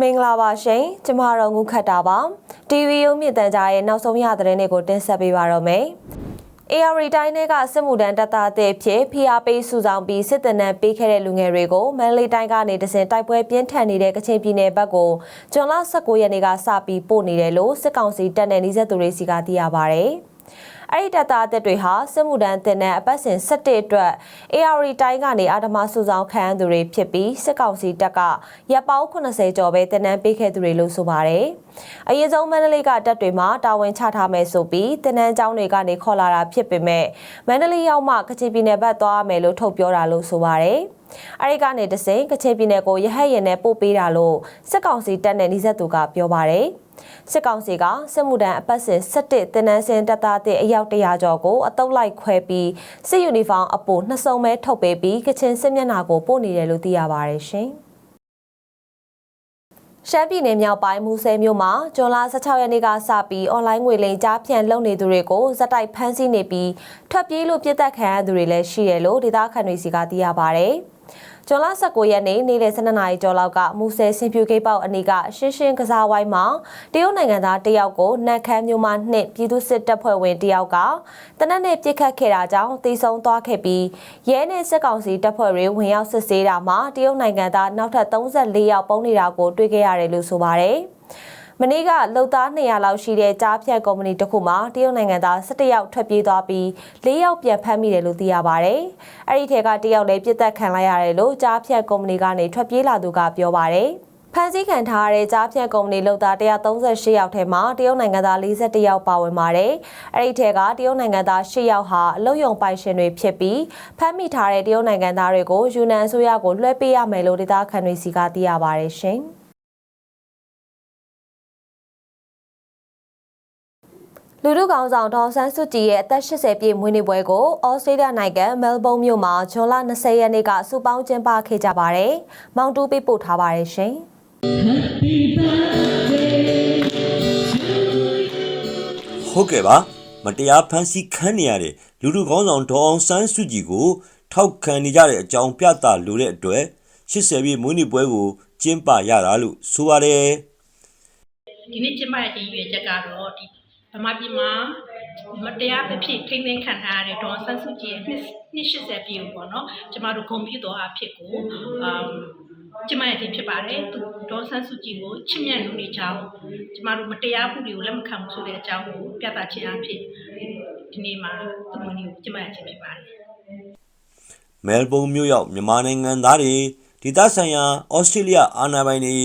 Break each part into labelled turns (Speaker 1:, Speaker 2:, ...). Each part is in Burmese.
Speaker 1: မင်္ဂလာပါရှင်ကျမတို့ငုခတ်တာပါ TV ရုံမြင့်တန်ကြားရဲ့နောက်ဆုံးရသတင်းတွေကိုတင်ဆက်ပေးပါတော့မယ် AR တိုင်းတွေကစစ်မှုထမ်းတပ်သားအသစ်ဖြစ်ဖိအားပေးစုဆောင်ပြီးစစ်တပ်နဲ့ပေးခဲ့တဲ့လူငယ်တွေကိုမန္တလေးတိုင်းကနေတစဉ်တိုက်ပွဲပြင်းထန်နေတဲ့ကချင်ပြည်နယ်ဘက်ကိုဇွန်လ19ရက်နေ့ကစပြီးပို့နေတယ်လို့စစ်ကောင်စီတပ်နဲ့နှိစက်သူတွေစီကသိရပါဗျ။ အဲ့ဒီတပ်သားအသစ်တွေဟာစစ်မှုထမ်းတင်တဲ့အပတ်စဉ်17အတွက် AR တိုင်းကနေအာဓမစုဆောင်ခံရသူတွေဖြစ်ပြီးစစ်ကောင်စီတပ်ကရပ်ပေါင်း80ကျော်ပဲတင်နန်းပေးခဲ့သူတွေလို့ဆိုပါတယ်။အရင်ဆုံးမန္တလေးကတပ်တွေမှာတာဝန်ချထားမယ်ဆိုပြီးတင်နန်းကျောင်းတွေကနေခေါ်လာတာဖြစ်ပေမဲ့မန္တလေးရောက်မှကချင်ပြည်နယ်ဘက်သွားရမယ်လို့ထုတ်ပြောတာလို့ဆိုပါတယ်။အဲဒီကနေတစိကချင်ပြည်နယ်ကိုရဟတ်ရင်နဲ့ပို့ပေးတာလို့စစ်ကောင်စီတပ်နဲ့နှိစက်သူကပြောပါတယ်။ စစ်ကောင်စီကစစ်မှုထမ်းအပတ်စဉ်17တင်နန်းစင်တပ်သားတဲ့အယောက်100ကျော်ကိုအတုပ်လိုက်ခွဲပြီးစစ်ယူနီဖောင်းအပိုနှစ်စုံပဲထုတ်ပေးပြီးကချင်စစ်မျက်နှာကိုပို့နေတယ်လို့သိရပါတယ်ရှင်။ရှမ်းပြည်နယ်မြောက်ပိုင်းမူဆယ်မြို့မှာဇွန်လ16ရက်နေ့ကစပြီးအွန်လိုင်းငွေလိမ်ကြားဖြန့်လုပ်နေသူတွေကိုဇက်တိုက်ဖမ်းဆီးနေပြီးထွက်ပြေးလို့ပြစ်တက်ခံရသူတွေလည်းရှိတယ်လို့ဒေသခံတွေစီကသိရပါဗျ။ ဇွန်လ19ရက်နေ့နေ့လယ်12နာရီကျော်လောက်ကမူဆယ်စင်ပြူဂိတ်ပေါက်အနီးကရှင်းရှင်းကစားဝိုင်းမှာတရုတ်နိုင်ငံသားတယောက်ကိုနတ်ခမ်းမြို့မှနှစ်ပြည်သူစစ်တပ်ဖွဲ့ဝင်တယောက်ကတနက်နေ့ပြစ်ခတ်ခဲ့တာကြောင့်တီဆုံသွားခဲ့ပြီးရဲနဲ့စစ်ကောင်စီတပ်ဖွဲ့တွေဝင်ရောက်စစ်ဆေးတာမှာတရုတ်နိုင်ငံသားနောက်ထပ်34ယောက်ပုံနေတာကိုတွေ့ခဲ့ရတယ်လို့ဆိုပါတယ်။ မနေ့ကလှုပ်သား200လောက်ရှိတဲ့ကြားဖြတ်ကုမ္ပဏီတစ်ခုမှာတရုတ်နိုင်ငံသား17ယောက်ထွက်ပြေးသွားပြီး4ယောက်ပြန်ဖမ်းမိတယ်လို့သိရပါဗျ။အဲ့ဒီထဲကတယောက်လည်းပြစ်တက်ခံလိုက်ရတယ်လို့ကြားဖြတ်ကုမ္ပဏီကနေထွက်ပြေးလာသူကပြောပါတယ်။ဖန်ဆီးခံထားရတဲ့ကြားဖြတ်ကုမ္ပဏီလောက်သား138ယောက်ထဲမှာတရုတ်နိုင်ငံသား41ယောက်ပါဝင်ပါတယ်။အဲ့ဒီထဲကတရုတ်နိုင်ငံသား10ယောက်ဟာအလုံယုံပိုင်ရှင်တွေဖြစ်ပြီးဖမ်းမိထားတဲ့တရုတ်နိုင်ငံသားတွေကိုယူနန်အစိုးရကိုလွှဲပေးရမယ်လို့ဒေသခံတွေစီကသိရပါတယ်ရှင်။ လူထုကောင်ဆောင်ဒေါ်ဆန်းစုကြည်ရဲ့အသက်80ပြည့်မွေးနေ့ပွဲကိုဩစတြေးလျနိုင်ငံမဲလ်ဘုန်းမြို့မှာဇွန်လ20ရက်နေ့ကစုပေါင်းကျင်းပခဲ့ကြပါတယ်။မောင်တူပေးပို့ထားပါတယ်ရှင်။
Speaker 2: ဟုတ်ကဲ့ပါမတရားဖမ်းဆီးခံနေရတဲ့လူလူကောင်းဆောင်ဒေါအောင်ဆန်းစုကြည်ကို ထောက်ခံနေကြတဲ့အကြောင်းပြသလိုတဲ့အတွက်80ပြည့်မွေးနေ့ပွဲကိုကျင်းပရတာလို့ဆိုပါတယ်
Speaker 3: ဒီနေ့ကျမရဲ့ရည်ရွယ်ချက်ကတော့ဒီ ဗမာပြည်မှာမတရားသဖြင့်ထိမ့်သိမ်းခံထားရတဲ့ဒေါ်ဆန်းစုကြည်ရဲ့နှစ်နှစ်80ပြည့်ကိုပေါ့နော်ကျမတို့ဂုဏ်ပြုတော်အဖြစ်ကိုအမ်ကျမရဲ့တင်ဖြစ်ပါတယ်သူဒေါ်ဆန်းစုကြည်ကိုချစ်မြတ်လူနေကြောင်းကျမတို့မတရားမှုတွေကိုလက်မခံဘူးဆိုတဲ့အကြောင်းကိုပြသခြင်းအဖြစ်ဒီနေ့မှာသူမနီကိုကျမရဲ့တင်ဖြစ်ပါတယ်
Speaker 2: မဲလ်ဘုန်းမြို့ရောက်မြန်မာနိုင်ငံသားတွေဒေသဆိုင်ရာဩစတြေးလျအာဏာပိုင်တွေ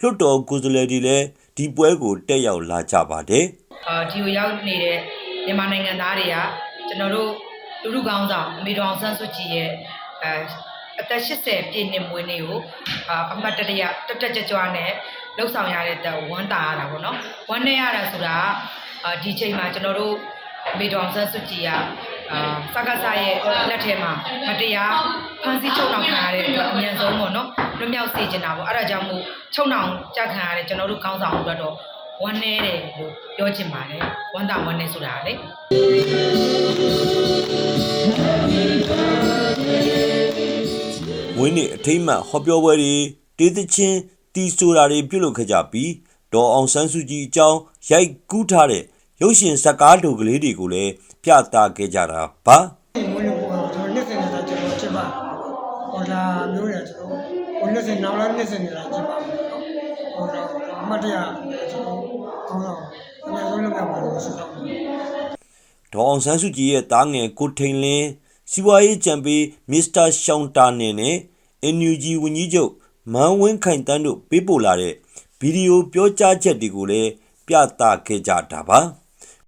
Speaker 2: လွှတ်တော်ကိုယ်စားလှယ်တွေလည်းဒီပွဲကိုတက်ရောက်လာကြပါတယ်
Speaker 4: အာဒီကိုရောက်နေတဲ့မြန်မာနိုင်ငံသားတွေကကျွန်တော်တို့လူလူကောင်းဆောင်အမေတော်အောင်ဆန်းစုကြည်ရဲ့အဲအသက်80ပြည့်နှစ်မွေးနေ့ကိုအာအမတ်တရတက်တက်ကြွကြွနဲ့လှုပ်ဆောင်ရတဲ့တဝမ်းတာရတာပေါ့နော်ဝမ်းနေရတာဆိုတာအာဒီချိန်မှာကျွန်တော်တို့အမေတော်အောင်ဆန်းစုကြည်ကအာစကားစားရဲ့လက်ထဲမှာမတရားဖန်ဆီးချုပ်နှောင်ခံရတဲ့အတွက်အမြန်ဆုံးပေါ့နော်လွတ်မြောက်စေချင်တာပေါ့အဲ့ဒါကြောင့်မို့ချုပ်နှောင်ကြခံရတဲ့ကျွန်တော်တို့ကောင်းဆောင်တို့တော့ ဝမ်းနေတယ်လို့ပြောချင်ပါတယ်ဝမ်းသာဝမ်းနေဆိုတာလေ
Speaker 2: ဝင်းနေ့အထိမ့်မှတ်ဟောပြောပွဲတွေတေးသချင်းတီဆိုတာတွေပြုလုပ်ခဲ့ကြပြီးဒေါ်အောင်ဆန်းစုကြည်အကြောင်းရိုက်ကူးထားတဲ့ရုပ်ရှင်ဇာတ်ကားတို့ကလေးတွေကိုလည်းပြသခဲ့ကြတာပါ
Speaker 5: မွေးလို့ပေါ့ကျွန်တော်နှစ်စင်နေတာကျွန်တော်ချစ်ပါဟောဒါမျိုးရကျွန်တော်ဟိုနှစ်စင်နောက်လာနှစ်စင်နေတာချစ်ပါဟောတော့အမတ်တရား ကျွန်တော်ကောင်းတော့အများဆုံးလုပ်ရပါလို့ဆုတောင်းပါတယ်
Speaker 2: ဒေါ်အောင်ဆန်းစုကြည်ရဲ့တားငယ်ကိုထိန်လင်းစီဝါရေးချန်ပီမစ္စတာရှောင်းတာနေနဲ့ NUG ဝန်ကြီးချုပ်မန်းဝင်းခိုင်တန်းတို့ပေးပို့လာတဲ့ဗီဒီယိုပြောကြားချက်တွေကိုလည်းပြသခဲ့ကြတာပါ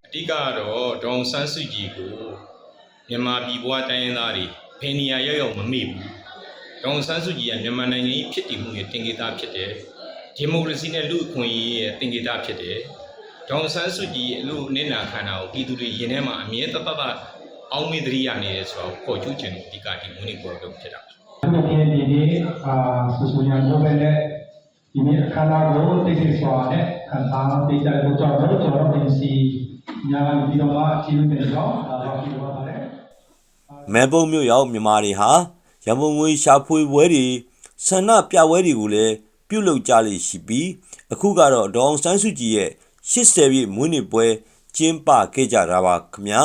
Speaker 6: အဓိကကတော့ဒေါအောင်ဆန်းစုကြည်ကိုမြန်မာပြည်ပွားတိုင်းရင်းသားတွေဖင်နီယာရောက်ရောက်မမေ့ဘူးဒေါအောင်ဆန်းစုကြည်ကမြန်မာနိုင်ငံကြီးဖြစ်တည်မှုရဲ့တင်ကေတာဖြစ်တယ် ဒီမိုကရေစီနဲ့လူ့အခွင့်အရေးရဲ့တင်ကေတာဖြစ်တယ်ဒေါအောင်ဆန်းစုကြည်ရဲ့လူအနစ်နာခံတာကိုပြည်သူတွေရင်ထဲမှာအမြဲတသက်သက်အောင်းမေးတရိယာနေတယ်ဆိုတော့ပေါ်ကျူးခြင်းအဓိကဒီမွေးနေ့ပေါ်တော့ဖြစ်တာ
Speaker 7: ဒီနေ့ဒီနေ့အာဆူဆူညာတို့ပဲနဲ့ဒီနေ့အခမ်းအနားကိုတိတ်ဆိတ်စွာနဲ့ခံစားပေးကြတဲ့ကြောင့်ကျွန်တော်တို့ဒီစီညာပြီးတော့မှအချင်းချင်းတော့ဒါပါပြီးတော့ပါတယ်
Speaker 2: မဲပုံမြို့ရောက်မြန်မာတွေဟာရမုံငွေရှာဖွေပွဲတွေဆန္ဒပြပွဲတွေကိုလည်း ပြုလုပ်ကြလိမ့်ရှိပြီးအခုကတော့ဒေါအောင်ဆန်းစုကြည်ရဲ့80ပြည့်မွေးနေ့ပွဲကျင်းပခဲ့ကြတာပါခင်ဗျာ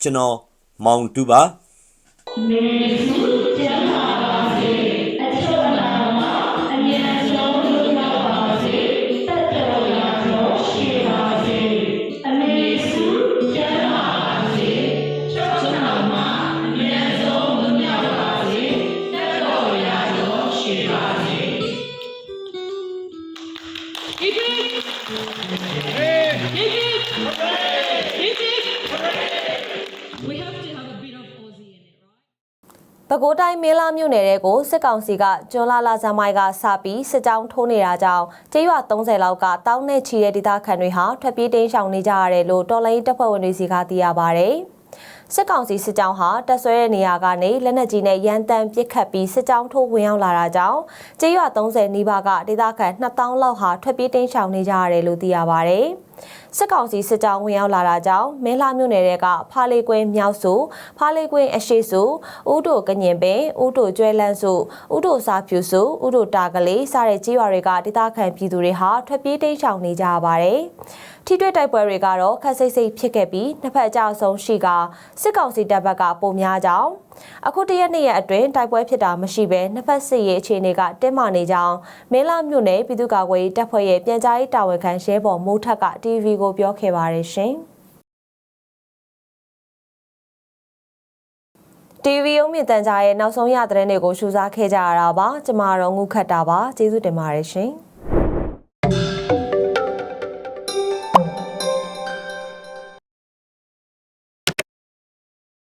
Speaker 2: ကျွန်တော်မောင်တူပါ
Speaker 1: ပဲခူးတိုင်းမင်းလာမြို့နယ်တဲကိုစစ်ကောင်စီကကျွန်းလာလာဇန်မိုင်ကစပြီးစစ်ကြောင်းထိုးနေတာကြောင့်ကျေးရွာ30လောက်ကတောင်းနဲ့ချီတဲ့ဒေသခံတွေဟာထွက်ပြေးတိမ်းရှောင်နေကြရတယ်လို့တော်လိုင်းတပ်ဖွဲ့ဝင်တွေစီကသိရပါဗျ။ စစ်ကောင်စီစစ်ကြောင်းဟာတက်ဆွဲတဲ့နေရာကနေလက်နက်ကြီးနဲ့ရန်တမ်းပစ်ခတ်ပြီးစစ်ကြောင်းထိုးဝင်ရောက်လာတာကြောင့်ကျေးရွာ30နီးပါးကဒေသခံ2000လောက်ဟာထွက်ပြေးတိမ်းရှောင်နေကြရတယ်လို့သိရပါဗျ။စစ်ကောင်စီစစ်ကြောင်းဝင်ရောက်လာတာကြောင့်မင်းလာမြို့နယ်ကဖားလေးကွင်းမြောက်စုဖားလေးကွင်းအရှိစုဥတိုကညင်ပင်ဥတိုကျွဲလန်းစုဥတိုစာဖြူစုဥတိုတာကလေးစတဲ့ကြီးရွာတွေကဒေသခံပြည်သူတွေဟာထွက်ပြေးတိမ်းရှောင်နေကြရပါတယ်။ထိတွေ့တိုက်ပွဲတွေကတော့ခက်စိတ်စိတ်ဖြစ်ခဲ့ပြီးနှစ်ဖက်အကြအဆုံးရှိကစစ်ကောင်စီတပ်ဘက်ကပုံများကြောင်းအခုတရက်နေ့ရက်အတွင်းတိုက်ပွဲဖြစ်တာမရှိဘဲနှစ်ဖက်စစ်ရေးအခြေအနေကတင်းမာနေကြောင်းမင်းလာမြို့နယ်ပြည်သူ့ကာကွယ်ရေးတပ်ဖွဲ့ရဲ့ပြန်ကြားရေးတာဝန်ခံရဲဘော်မိုးထက်က TV ကိုပြောခဲ့ပါတယ်ရှင်။ TV ရုံးမြင့်တန်ကြားရဲ့နောက်ဆုံးရသတင်းတွေကိုရှုစားခဲ့ကြရတာပါကျမတို့ငုခတ်တာပါကျေးဇူးတင်ပါတယ်ရှင်။